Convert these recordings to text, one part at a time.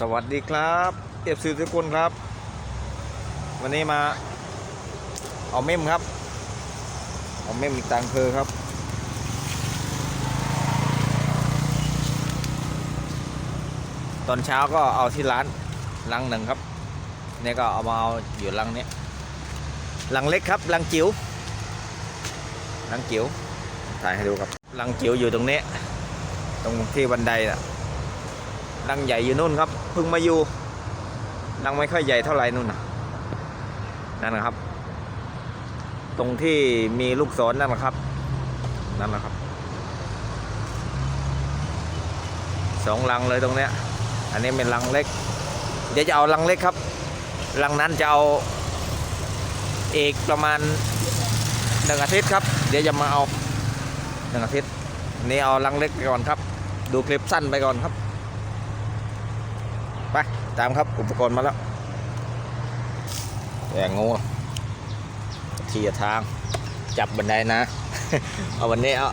สวัสดีครับเอฟซีทุกคนครับ วันนี้มา เอาเมมครับ เอาเมมอีกตังเพอครับ ตอนเช้าก็เอาที่ร้านลังหนึ่งครับนี่ก็เอามาเอาอยู่ลังเนี้ยลังเล็กครับลังจิ๋วลังจิ๋วถ่ายให้ดูครับลังจิ๋วอยู่ตรงนี้ ตรงที่บันไดน่ะ รังใหญ่อยู่นู่นครับเพิ่งมาอยู่รังไม่ค่อยใหญ่เท่าไหร่นู่นนะนั่นนะครับ ตรงที่มีลูกศรนั่นนะครับนั่นนะครับสองรังเลยตรงเนี้ย อันนี้เป็นรังเล็ก เดี๋ยวจะเอารังเล็กครับรังนั้นจะเอาเอกประมาณหนึ่งอาทิตย์ครับ เดี๋ยวจะมาเอาหนึ่งอาทิตย์นนี้เอารังเล็กไปก่อนครับ ดูคลิปสั้นไปก่อนครับ ไปตามครับอุปกรณ์มาแล้วแย่งูทีละทางจับบันไดนะ เอาวันนี้เอา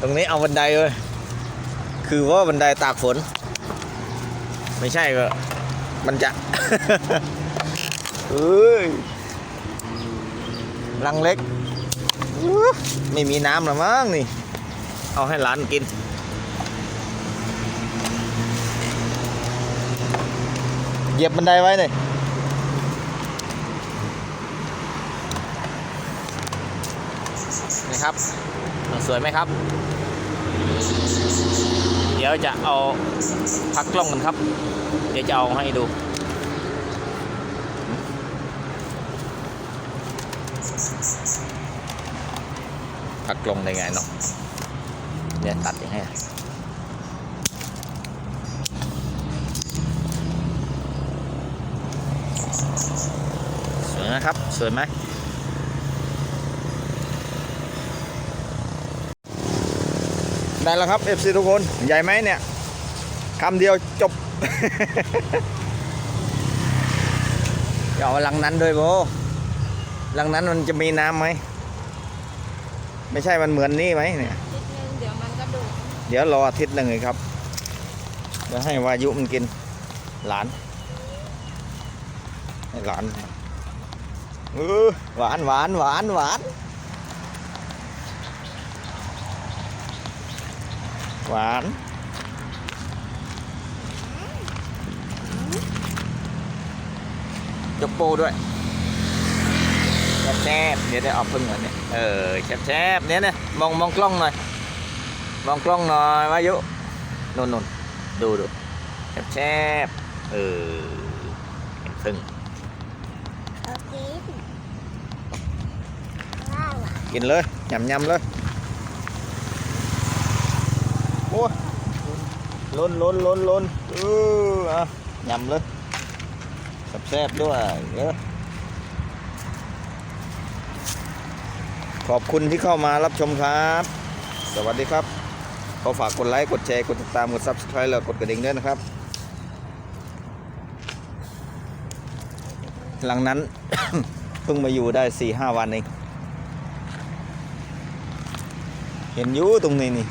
ตรงนี้เอาบันไดเลยคือว่าบันไดตากฝน ไม่ใช่ก็มันจะเอ้ยรังเล็กอื้อไม่มีน้ำหรอมั้งนี่ เอาให้หลานกิน เหยียบบันไดไว้เลยนี่ครับ สวยไหมครับ เดี๋ยวจะเอาพักกล้องกันครับ เดี๋ยวจะเอาให้ดูพักกล้องได้ไงเนาะเนี่ยตัดยังไงอะ สวยนะครับ สวยไหมได้แล้วครับ FC ทุกคน ใหญ่ไหมเนี่ยคำเดียวจบจะเอาลังนั้นด้วยโบลังนั้นมันจะมีน้ำไหม ไม่ใช่มันเหมือนนี่ไหมเนี่ยนิดนึงเดี๋ยวมันก็ดูดเดี๋ยวรออาทิตย์หนึ่งเลยครับเดี๋ยวให้วายุมันกินหลาน ให้หลานเออหวานหวานหวานหวานหวานยกโปด้วยแซ่บๆเดี๋ยวได้เอาพึ่งหน่อยเนี่ยเออแซ่บๆเนี่ยเนี่ยมองมองกล้องหน่อยมองกล้องหน่อยวายุนนนนดูดูแซ่บๆเออเห็นพึ่ง เอากินว้าวอะ กินเลยยำยำเลยโอ้ยล้นล้นล้นล้นเอออะยำเลยแซ่บๆด้วยเออขอบคุณที่เข้ามารับชมครับ สวัสดีครับ ขอฝากกดไลค์ กดแชร์ กดติดตาม กด subscribe แล้วกดกระดิ่งด้วยนะครับ หลังนั้น เพิ่งมาอยู่ได้สี่ห้าวันเอง เห็นอยู่ตรงนี้นี่